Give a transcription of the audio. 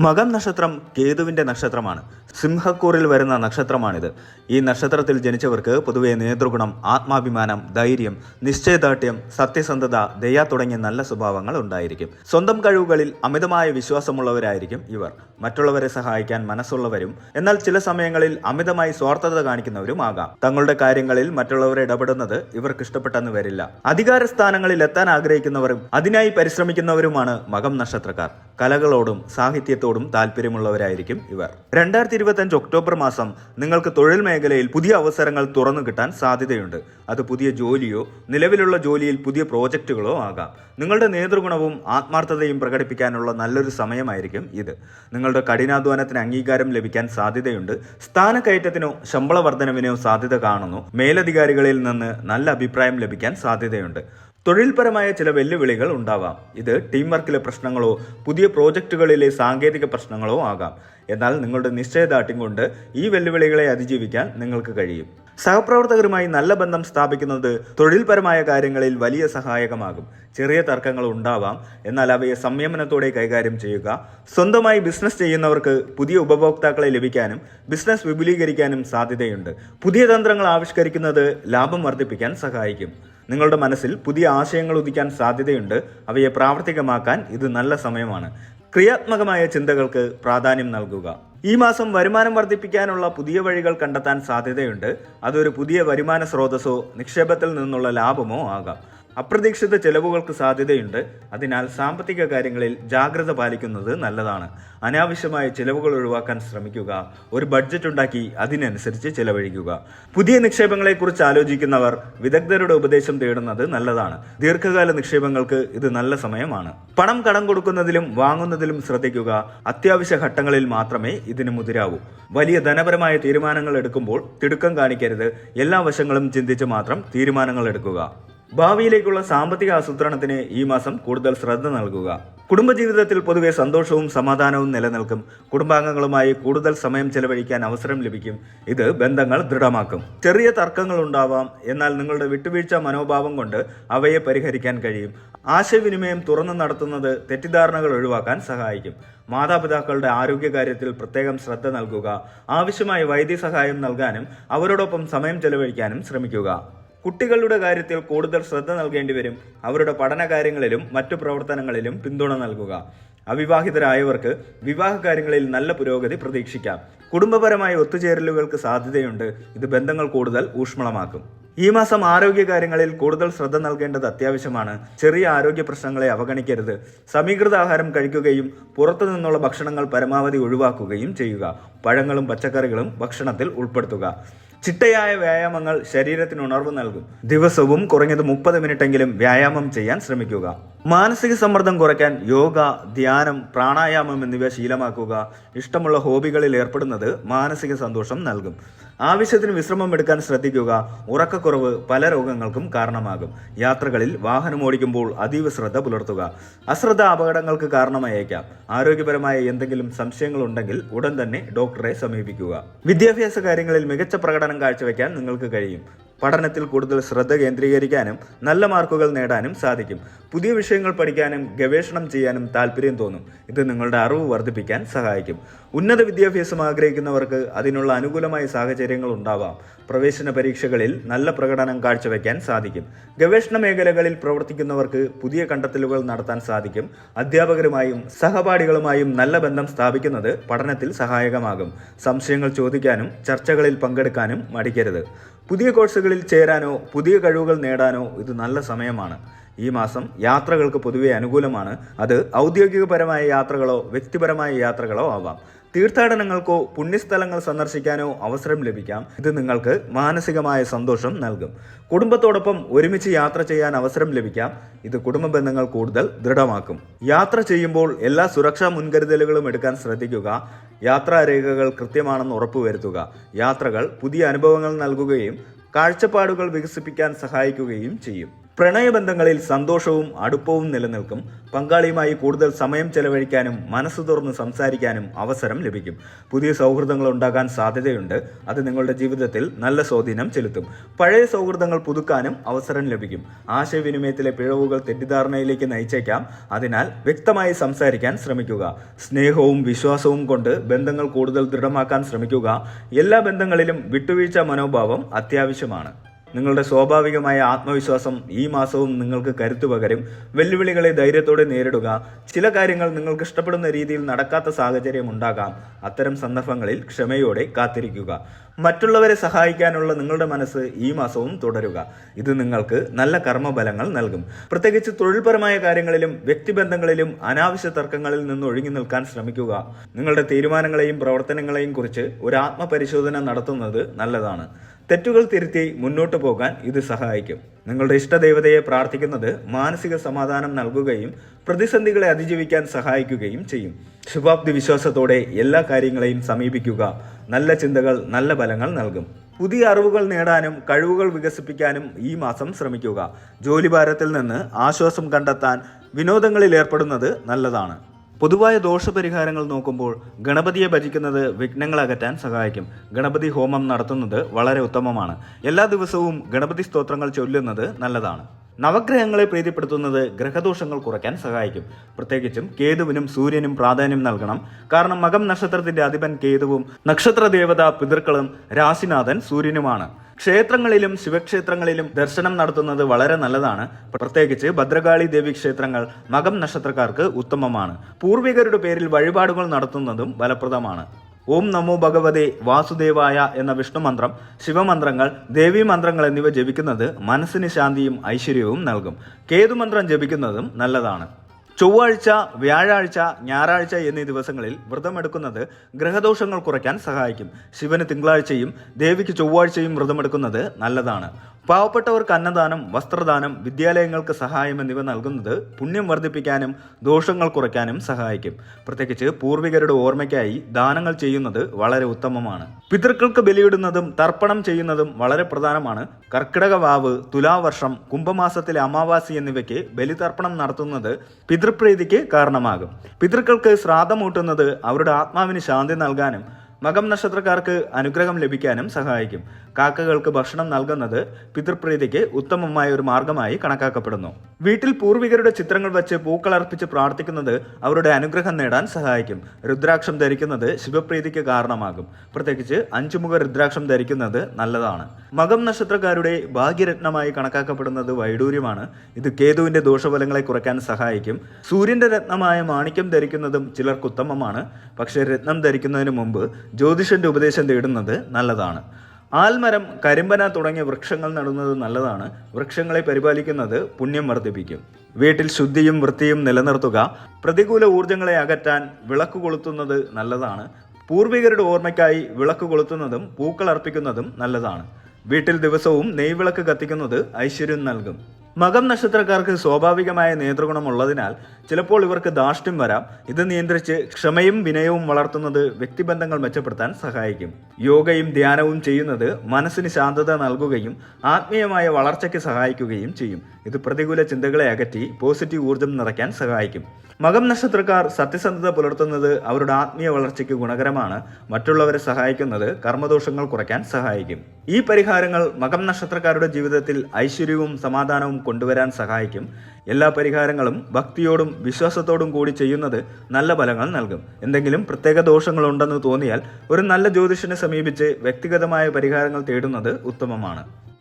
മകം നക്ഷത്രം കേതുവിന്റെ നക്ഷത്രമാണ്. സിംഹക്കൂറിൽ വരുന്ന നക്ഷത്രമാണിത്. ഈ നക്ഷത്രത്തിൽ ജനിച്ചവർക്ക് പൊതുവെ നേതൃഗുണം ആത്മാഭിമാനം ധൈര്യം നിശ്ചയദാർഢ്യം സത്യസന്ധത ദയ തുടങ്ങിയ നല്ല സ്വഭാവങ്ങൾ ഉണ്ടായിരിക്കും. സ്വന്തം കഴിവുകളിൽ അമിതമായ വിശ്വാസമുള്ളവരായിരിക്കും ഇവർ. മറ്റുള്ളവരെ സഹായിക്കാൻ മനസ്സുള്ളവരും എന്നാൽ ചില സമയങ്ങളിൽ അമിതമായി സ്വാർത്ഥത കാണിക്കുന്നവരും ആകാം. തങ്ങളുടെ കാര്യങ്ങളിൽ മറ്റുള്ളവരെ ഇടപെടുന്നത് ഇവർക്ക് ഇഷ്ടപ്പെട്ടെന്ന് വരില്ല. അധികാര സ്ഥാനങ്ങളിൽ എത്താൻ ആഗ്രഹിക്കുന്നവരും അതിനായി പരിശ്രമിക്കുന്നവരുമാണ് മകം നക്ഷത്രക്കാർ. കലകളോടും സാഹിത്യത്തോടും താല്പര്യമുള്ളവരായിരിക്കും ഇവർ. രണ്ടായിരത്തി ഇരുപത്തഞ്ച് ഒക്ടോബർ മാസം നിങ്ങൾക്ക് തൊഴിൽ മേഖലയിൽ പുതിയ അവസരങ്ങൾ തുറന്നു കിട്ടാൻ സാധ്യതയുണ്ട്. അത് പുതിയ ജോലിയോ നിലവിലുള്ള ജോലിയിൽ പുതിയ പ്രോജക്റ്റുകളോ ആകാം. നിങ്ങളുടെ നേതൃഗുണവും ആത്മാർത്ഥതയും പ്രകടിപ്പിക്കാനുള്ള നല്ലൊരു സമയമായിരിക്കും ഇത്. നിങ്ങളുടെ കഠിനാധ്വാനത്തിന് അംഗീകാരം ലഭിക്കാൻ സാധ്യതയുണ്ട്. സ്ഥാനക്കയറ്റത്തിനോ ശമ്പള വർധനവിനോ സാധ്യത കാണുന്നു. മേലധികാരികളിൽ നിന്ന് നല്ല അഭിപ്രായം ലഭിക്കാൻ സാധ്യതയുണ്ട്. തൊഴിൽപരമായ ചില വെല്ലുവിളികൾ ഉണ്ടാവാം. ഇത് ടീം വർക്കിലെ പ്രശ്നങ്ങളോ പുതിയ പ്രോജക്റ്റുകളിലെ സാങ്കേതിക പ്രശ്നങ്ങളോ ആകാം. എന്നാൽ നിങ്ങളുടെ നിശ്ചയദാർഢ്യം കൊണ്ട് ഈ വെല്ലുവിളികളെ അതിജീവിക്കാൻ നിങ്ങൾക്ക് കഴിയും. സഹപ്രവർത്തകരുമായി നല്ല ബന്ധം സ്ഥാപിക്കുന്നത് തൊഴിൽപരമായ കാര്യങ്ങളിൽ വലിയ സഹായകമാകും. ചെറിയ തർക്കങ്ങൾ ഉണ്ടാവാം എന്നാൽ അവയെ സംയമനത്തോടെ കൈകാര്യം ചെയ്യുക സ്വന്തമായി ബിസിനസ് ചെയ്യുന്നവർക്ക് പുതിയ ഉപഭോക്താക്കളെ ലഭിക്കാനും ബിസിനസ് വിപുലീകരിക്കാനും സാധ്യതയുണ്ട്. പുതിയ തന്ത്രങ്ങൾ ആവിഷ്കരിക്കുന്നത് ലാഭം വർദ്ധിപ്പിക്കാൻ സഹായിക്കും. നിങ്ങളുടെ മനസ്സിൽ പുതിയ ആശയങ്ങൾ ഉദിക്കാൻ സാധ്യതയുണ്ട്. അവയെ പ്രാവർത്തികമാക്കാൻ ഇത് നല്ല സമയമാണ്. ക്രിയാത്മകമായ ചിന്തകൾക്ക് പ്രാധാന്യം നൽകുക. ഈ മാസം വരുമാനം വർദ്ധിപ്പിക്കാനുള്ള പുതിയ വഴികൾ കണ്ടെത്താൻ സാധ്യതയുണ്ട്. അതൊരു പുതിയ വരുമാന സ്രോതസ്സോ നിക്ഷേപത്തിൽ നിന്നുള്ള ലാഭമോ ആകാം. അപ്രതീക്ഷിത ചെലവുകൾക്ക് സാധ്യതയുണ്ട്. അതിനാൽ സാമ്പത്തിക കാര്യങ്ങളിൽ ജാഗ്രത പാലിക്കുന്നത് നല്ലതാണ്. അനാവശ്യമായ ചെലവുകൾ ഒഴിവാക്കാൻ ശ്രമിക്കുക. ഒരു ബഡ്ജറ്റ് ഉണ്ടാക്കി അതിനനുസരിച്ച് ചെലവഴിക്കുക. പുതിയ നിക്ഷേപങ്ങളെക്കുറിച്ച് ആലോചിക്കുന്നവർ വിദഗ്ധരുടെ ഉപദേശം തേടുന്നത് നല്ലതാണ്. ദീർഘകാല നിക്ഷേപങ്ങൾക്ക് ഇത് നല്ല സമയമാണ്. പണം കടം കൊടുക്കുന്നതിലും വാങ്ങുന്നതിലും ശ്രദ്ധിക്കുക. അത്യാവശ്യ ഘട്ടങ്ങളിൽ മാത്രമേ ഇതിന് മുതിരാവൂ. വലിയ ധനപരമായ തീരുമാനങ്ങൾ എടുക്കുമ്പോൾ തിടുക്കം കാണിക്കരുത്. എല്ലാ വശങ്ങളും ചിന്തിച്ച് മാത്രം തീരുമാനങ്ങൾ എടുക്കുക. ഭാവിയിലേക്കുള്ള സാമ്പത്തിക ആസൂത്രണത്തിന് ഈ മാസം കൂടുതൽ ശ്രദ്ധ നൽകുക. കുടുംബജീവിതത്തിൽ പൊതുവെ സന്തോഷവും സമാധാനവും നിലനിൽക്കും. കുടുംബാംഗങ്ങളുമായി കൂടുതൽ സമയം ചെലവഴിക്കാൻ അവസരം ലഭിക്കും. ഇത് ബന്ധങ്ങൾ ദൃഢമാക്കും. ചെറിയ തർക്കങ്ങൾ ഉണ്ടാവാം. എന്നാൽ നിങ്ങളുടെ വിട്ടുവീഴ്ച മനോഭാവം കൊണ്ട് അവയെ പരിഹരിക്കാൻ കഴിയും. ആശയവിനിമയം തുറന്നു നടത്തുന്നത് തെറ്റിദ്ധാരണകൾ ഒഴിവാക്കാൻ സഹായിക്കും. മാതാപിതാക്കളുടെ ആരോഗ്യകാര്യത്തിൽ പ്രത്യേകം ശ്രദ്ധ നൽകുക. ആവശ്യമായ വൈദ്യസഹായം നൽകാനും അവരോടൊപ്പം സമയം ചെലവഴിക്കാനും ശ്രമിക്കുക. കുട്ടികളുടെ കാര്യത്തിൽ കൂടുതൽ ശ്രദ്ധ നൽകേണ്ടി വരും. അവരുടെ പഠന കാര്യങ്ങളിലും മറ്റു പ്രവർത്തനങ്ങളിലും പിന്തുണ നൽകുക. അവിവാഹിതരായവർക്ക് വിവാഹ കാര്യങ്ങളിൽ നല്ല പുരോഗതി പ്രതീക്ഷിക്കാം. കുടുംബപരമായ ഒത്തുചേരലുകൾക്ക് സാധ്യതയുണ്ട്. ഇത് ബന്ധങ്ങൾ കൂടുതൽ ഊഷ്മളമാക്കും. ഈ മാസം ആരോഗ്യ കാര്യങ്ങളിൽ കൂടുതൽ ശ്രദ്ധ നൽകേണ്ടത് അത്യാവശ്യമാണ്. ചെറിയ ആരോഗ്യ പ്രശ്നങ്ങളെ അവഗണിക്കരുത്. സമീകൃത ആഹാരം കഴിക്കുകയും പുറത്തു നിന്നുള്ള ഭക്ഷണങ്ങൾ പരമാവധി ഒഴിവാക്കുകയും ചെയ്യുക. പഴങ്ങളും പച്ചക്കറികളും ഭക്ഷണത്തിൽ ഉൾപ്പെടുത്തുക. ചിട്ടയായ വ്യായാമങ്ങൾ ശരീരത്തിന് ഉണർവ് നൽകും. ദിവസവും കുറഞ്ഞത് മുപ്പത് മിനിറ്റെങ്കിലും വ്യായാമം ചെയ്യാൻ ശ്രമിക്കുക. മാനസിക സമ്മർദ്ദം കുറയ്ക്കാൻ യോഗ ധ്യാനം പ്രാണായാമം എന്നിവ ശീലമാക്കുക ഇഷ്ടമുള്ള ഹോബികളിൽ ഏർപ്പെടുന്നത് മാനസിക സന്തോഷം നൽകും. ആവശ്യത്തിന് വിശ്രമം എടുക്കാൻ ശ്രദ്ധിക്കുക. ഉറക്കക്കുറവ് പല രോഗങ്ങൾക്കും കാരണമാകും. യാത്രകളിൽ വാഹനം ഓടിക്കുമ്പോൾ അതീവ ശ്രദ്ധ പുലർത്തുക. അശ്രദ്ധ അപകടങ്ങൾക്ക് കാരണമായേക്കാം. ആരോഗ്യപരമായ എന്തെങ്കിലും സംശയങ്ങൾ ഉണ്ടെങ്കിൽ ഉടൻ തന്നെ ഡോക്ടറെ സമീപിക്കുക. വിദ്യാഭ്യാസ കാര്യങ്ങളിൽ മികച്ച പ്രകടനം കാഴ്ചവെക്കാൻ നിങ്ങൾക്ക് കഴിയും. പഠനത്തിൽ കൂടുതൽ ശ്രദ്ധ കേന്ദ്രീകരിക്കാനും നല്ല മാർക്കുകൾ നേടാനും സാധിക്കും. പുതിയ വിഷയങ്ങൾ പഠിക്കാനും ഗവേഷണം ചെയ്യാനും താല്പര്യം തോന്നും. ഇത് നിങ്ങളുടെ അറിവ് വർദ്ധിപ്പിക്കാൻ സഹായിക്കും. ഉന്നത വിദ്യാഭ്യാസം ആഗ്രഹിക്കുന്നവർക്ക് അതിനുള്ള അനുകൂലമായ സാഹചര്യങ്ങൾ ഉണ്ടാവാം. പ്രവേശന പരീക്ഷകളിൽ നല്ല പ്രകടനം കാഴ്ചവെക്കാൻ സാധിക്കും. ഗവേഷണ മേഖലകളിൽ പ്രവർത്തിക്കുന്നവർക്ക് പുതിയ കണ്ടെത്തലുകൾ നടത്താൻ സാധിക്കും. അധ്യാപകരുമായും സഹപാഠികളുമായും നല്ല ബന്ധം സ്ഥാപിക്കുന്നത് പഠനത്തിൽ സഹായകമാകും. സംശയങ്ങൾ ചോദിക്കാനും ചർച്ചകളിൽ പങ്കെടുക്കാനും മടിക്കരുത്. പുതിയ കോഴ്സുകളിൽ ചേരാനോ പുതിയ കഴിവുകൾ നേടാനോ ഇത് നല്ല സമയമാണ്. ഈ മാസം യാത്രകൾക്ക് പൊതുവെ അനുകൂലമാണ്. അത് ഔദ്യോഗികപരമായ യാത്രകളോ വ്യക്തിപരമായ യാത്രകളോ ആവാം. തീർത്ഥാടനങ്ങൾക്കോ പുണ്യസ്ഥലങ്ങൾ സന്ദർശിക്കാനോ അവസരം ലഭിക്കാം. ഇത് നിങ്ങൾക്ക് മാനസികമായ സന്തോഷം നൽകും. കുടുംബത്തോടൊപ്പം ഒരുമിച്ച് യാത്ര ചെയ്യാൻ അവസരം ലഭിക്കാം. ഇത് കുടുംബ ബന്ധങ്ങൾ കൂടുതൽ ദൃഢമാക്കും. യാത്ര ചെയ്യുമ്പോൾ എല്ലാ സുരക്ഷാ മുൻകരുതലുകളും എടുക്കാൻ ശ്രദ്ധിക്കുക. യാത്രാരേഖകൾ കൃത്യമാണെന്ന് ഉറപ്പുവരുത്തുക. യാത്രകൾ പുതിയ അനുഭവങ്ങൾ നൽകുകയും കാഴ്ചപ്പാടുകൾ വികസിപ്പിക്കാൻ സഹായിക്കുകയും ചെയ്യും. പ്രണയബന്ധങ്ങളിൽ സന്തോഷവും അടുപ്പവും നിലനിൽക്കും. പങ്കാളിയുമായി കൂടുതൽ സമയം ചെലവഴിക്കാനും മനസ്സ് തുറന്ന് സംസാരിക്കാനും അവസരം ലഭിക്കും. പുതിയ സൗഹൃദങ്ങൾ ഉണ്ടാകാൻ സാധ്യതയുണ്ട്. അത് നിങ്ങളുടെ ജീവിതത്തിൽ നല്ല സ്വാധീനം ചെലുത്തും. പഴയ സൗഹൃദങ്ങൾ പുതുക്കാനും അവസരം ലഭിക്കും. ആശയവിനിമയത്തിലെ പിഴവുകൾ തെറ്റിദ്ധാരണയിലേക്ക് നയിച്ചേക്കാം. അതിനാൽ വ്യക്തമായി സംസാരിക്കാൻ ശ്രമിക്കുക. സ്നേഹവും വിശ്വാസവും കൊണ്ട് ബന്ധങ്ങൾ കൂടുതൽ ദൃഢമാക്കാൻ ശ്രമിക്കുക. എല്ലാ ബന്ധങ്ങളിലും വിട്ടുവീഴ്ച മനോഭാവം അത്യാവശ്യമാണ്. നിങ്ങളുടെ സ്വാഭാവികമായ ആത്മവിശ്വാസം ഈ മാസവും നിങ്ങൾക്ക് കരുത്തു പകരും. വെല്ലുവിളികളെ ധൈര്യത്തോടെ നേരിടുക. ചില കാര്യങ്ങൾ നിങ്ങൾക്ക് ഇഷ്ടപ്പെടുന്ന രീതിയിൽ നടക്കാത്ത സാഹചര്യം ഉണ്ടാകാം. അത്തരം സന്ദർഭങ്ങളിൽ ക്ഷമയോടെ കാത്തിരിക്കുക. മറ്റുള്ളവരെ സഹായിക്കാനുള്ള നിങ്ങളുടെ മനസ്സ് ഈ മാസവും തുടരുക. ഇത് നിങ്ങൾക്ക് നല്ല കർമ്മഫലങ്ങൾ നൽകും. പ്രത്യേകിച്ച് തൊഴിൽപരമായ കാര്യങ്ങളിലും വ്യക്തിബന്ധങ്ങളിലും അനാവശ്യ തർക്കങ്ങളിൽ നിന്ന് ഒഴുകി നിൽക്കാൻ ശ്രമിക്കുക. നിങ്ങളുടെ തീരുമാനങ്ങളെയും പ്രവർത്തനങ്ങളെയും കുറിച്ച് ഒരു ആത്മപരിശോധന നടത്തുന്നത് നല്ലതാണ്. തെറ്റുകൾ തിരുത്തി മുന്നോട്ട് പോകാൻ ഇത് സഹായിക്കും. നിങ്ങളുടെ ഇഷ്ടദേവതയെ പ്രാർത്ഥിക്കുന്നത് മാനസിക സമാധാനം നൽകുകയും പ്രതിസന്ധികളെ അതിജീവിക്കാൻ സഹായിക്കുകയും ചെയ്യും. ശുഭാപ്തി വിശ്വാസത്തോടെ എല്ലാ കാര്യങ്ങളെയും സമീപിക്കുക. നല്ല ചിന്തകൾ നല്ല ഫലങ്ങൾ നൽകും. പുതിയ അറിവുകൾ നേടാനും കഴിവുകൾ വികസിപ്പിക്കാനും ഈ മാസം ശ്രമിക്കുക. ജോലിഭാരത്തിൽ നിന്ന് ആശ്വാസം കണ്ടെത്താൻ വിനോദങ്ങളിൽ ഏർപ്പെടുന്നത് നല്ലതാണ്. പൊതുവായ ദോഷപരിഹാരങ്ങൾ നോക്കുമ്പോൾ ഗണപതിയെ ഭജിക്കുന്നത് വിഘ്നങ്ങൾ അകറ്റാൻ സഹായിക്കും. ഗണപതി ഹോമം നടത്തുന്നത് വളരെ ഉത്തമമാണ്. എല്ലാ ദിവസവും ഗണപതി സ്തോത്രങ്ങൾ ചൊല്ലുന്നത് നല്ലതാണ്. നവഗ്രഹങ്ങളെ പ്രീതിപ്പെടുത്തുന്നത് ഗ്രഹദോഷങ്ങൾ കുറയ്ക്കാൻ സഹായിക്കും. പ്രത്യേകിച്ചും കേതുവിനും സൂര്യനും പ്രാധാന്യം നൽകണം. കാരണം മകം നക്ഷത്രത്തിന്റെ അധിപൻ കേതുവും നക്ഷത്ര ദേവത പിതൃക്കളും രാശിനാഥൻ സൂര്യനുമാണ്. ക്ഷേത്രങ്ങളിലും ശിവക്ഷേത്രങ്ങളിലും ദർശനം നടത്തുന്നത് വളരെ നല്ലതാണ്. പ്രത്യേകിച്ച് ഭദ്രകാളി ദേവി ക്ഷേത്രങ്ങൾ മകം നക്ഷത്രക്കാർക്ക് ഉത്തമമാണ്. പൂർവികരുടെ പേരിൽ വഴിപാടുകൾ നടത്തുന്നതും ഫലപ്രദമാണ്. ഓം നമോ ഭഗവതേ വാസുദേവായ എന്ന വിഷ്ണു മന്ത്രം ശിവമന്ത്രങ്ങൾ ദേവീ മന്ത്രങ്ങൾ എന്നിവ ജപിക്കുന്നത് മനസ്സിന് ശാന്തിയും ഐശ്വര്യവും നൽകും. കേതുമന്ത്രം ജപിക്കുന്നതും നല്ലതാണ്. ചൊവ്വാഴ്ച വ്യാഴാഴ്ച ഞായറാഴ്ച എന്നീ ദിവസങ്ങളിൽ വ്രതമെടുക്കുന്നത് ഗ്രഹദോഷങ്ങൾ കുറയ്ക്കാൻ സഹായിക്കും. ശിവന് തിങ്കളാഴ്ചയും ദേവിക്ക് ചൊവ്വാഴ്ചയും വ്രതമെടുക്കുന്നത് നല്ലതാണ്. പാവപ്പെട്ടവർക്ക് അന്നദാനം വസ്ത്രദാനം വിദ്യാലയങ്ങൾക്ക് സഹായം എന്നിവ നൽകുന്നത് പുണ്യം വർദ്ധിപ്പിക്കാനും ദോഷങ്ങൾ കുറയ്ക്കാനും സഹായിക്കും. പ്രത്യേകിച്ച് പൂർവികരുടെ ഓർമ്മയ്ക്കായി ദാനങ്ങൾ ചെയ്യുന്നത് വളരെ ഉത്തമമാണ്. പിതൃക്കൾക്ക് ബലിയിടുന്നതും തർപ്പണം ചെയ്യുന്നതും വളരെ പ്രധാനമാണ് കർക്കിടക വാവ് തുലാവർഷം കുംഭമാസത്തിലെ അമാവാസി എന്നിവയ്ക്ക് ബലിതർപ്പണം നടത്തുന്നത് പിതൃപ്രീതിക്ക് കാരണമാകും. പിതൃക്കൾക്ക് ശ്രാദ്ധമൂട്ടുന്നത് അവരുടെ ആത്മാവിന് ശാന്തി നൽകാനും മകം നക്ഷത്രക്കാർക്ക് അനുഗ്രഹം ലഭിക്കാനും സഹായിക്കും. കാക്കകൾക്ക് ഭക്ഷണം നൽകുന്നത് പിതൃപ്രീതിക്ക് ഉത്തമമായ ഒരു മാർഗമായി കണക്കാക്കപ്പെടുന്നു. വീട്ടിൽ പൂർവികരുടെ ചിത്രങ്ങൾ വെച്ച് പൂക്കളർപ്പിച്ച് പ്രാർത്ഥിക്കുന്നത് അവരുടെ അനുഗ്രഹം നേടാൻ സഹായിക്കും. രുദ്രാക്ഷം ധരിക്കുന്നത് ശിവപ്രീതിക്ക് കാരണമാകും. പ്രത്യേകിച്ച് അഞ്ചുമുഖ രുദ്രാക്ഷം ധരിക്കുന്നത് നല്ലതാണ്. മകം നക്ഷത്രക്കാരുടെ ഭാഗ്യരത്നമായി കണക്കാക്കപ്പെടുന്നത് വൈഡൂര്യമാണ്. ഇത് കേതുവിന്റെ ദോഷഫലങ്ങളെ കുറയ്ക്കാൻ സഹായിക്കും. സൂര്യന്റെ രത്നമായ മാണിക്യം ധരിക്കുന്നതും ചിലർക്ക് ഉത്തമമാണ് പക്ഷേ രത്നം ധരിക്കുന്നതിന് മുമ്പ് ജ്യോതിഷന്റെ ഉപദേശം തേടുന്നത് നല്ലതാണ്. ആൽമരം കരിമ്പന തുടങ്ങിയ വൃക്ഷങ്ങൾ നടുന്നത് നല്ലതാണ്. വൃക്ഷങ്ങളെ പരിപാലിക്കുന്നത് പുണ്യം വർദ്ധിപ്പിക്കും. വീട്ടിൽ ശുദ്ധിയും വൃത്തിയും നിലനിർത്തുക പ്രതികൂല ഊർജങ്ങളെ അകറ്റാൻ വിളക്ക് കൊളുത്തുന്നത് നല്ലതാണ്. പൂർവികരുടെ ഓർമ്മയ്ക്കായി വിളക്ക് കൊളുത്തുന്നതും പൂക്കൾ അർപ്പിക്കുന്നതും നല്ലതാണ്. വീട്ടിൽ ദിവസവും നെയ്വിളക്ക് കത്തിക്കുന്നത് ഐശ്വര്യം നൽകും. മകം നക്ഷത്രക്കാർക്ക് സ്വാഭാവികമായ നേതൃഗുണം ഉള്ളതിനാൽ ചിലപ്പോൾ ഇവർക്ക് ദാഷ്ട്യം വരാം. ഇത് നിയന്ത്രിച്ച് ക്ഷമയും വിനയവും വളർത്തുന്നത് വ്യക്തിബന്ധങ്ങൾ മെച്ചപ്പെടുത്താൻ സഹായിക്കും. യോഗയും ധ്യാനവും ചെയ്യുന്നത് മനസ്സിന് ശാന്തത നൽകുകയും ആത്മീയമായ വളർച്ചയ്ക്ക് സഹായിക്കുകയും ചെയ്യും. ഇത് പ്രതികൂല ചിന്തകളെ അകറ്റി പോസിറ്റീവ് ഊർജം നിറയ്ക്കാൻ സഹായിക്കും. മകം നക്ഷത്രക്കാർ സത്യസന്ധത പുലർത്തുന്നത് അവരുടെ ആത്മീയ വളർച്ചയ്ക്ക് ഗുണകരമാണ്. മറ്റുള്ളവരെ സഹായിക്കുന്നത് കർമ്മദോഷങ്ങൾ കുറയ്ക്കാൻ സഹായിക്കും. ഈ പരിഹാരങ്ങൾ മകം നക്ഷത്രക്കാരുടെ ജീവിതത്തിൽ ഐശ്വര്യവും സമാധാനവും കൊണ്ടുവരാൻ സഹായിക്കും. എല്ലാ പരിഹാരങ്ങളും ഭക്തിയോടും വിശ്വാസത്തോടും കൂടി ചെയ്യുന്നത് നല്ല ഫലങ്ങൾ നൽകും. എന്തെങ്കിലും പ്രത്യേക ദോഷങ്ങൾ ദോഷങ്ങളുണ്ടെന്ന് തോന്നിയാൽ ഒരു നല്ല ജ്യോതിഷനെ സമീപിച്ച് വ്യക്തിഗതമായ പരിഹാരങ്ങൾ തേടുന്നത് ഉത്തമമാണ്.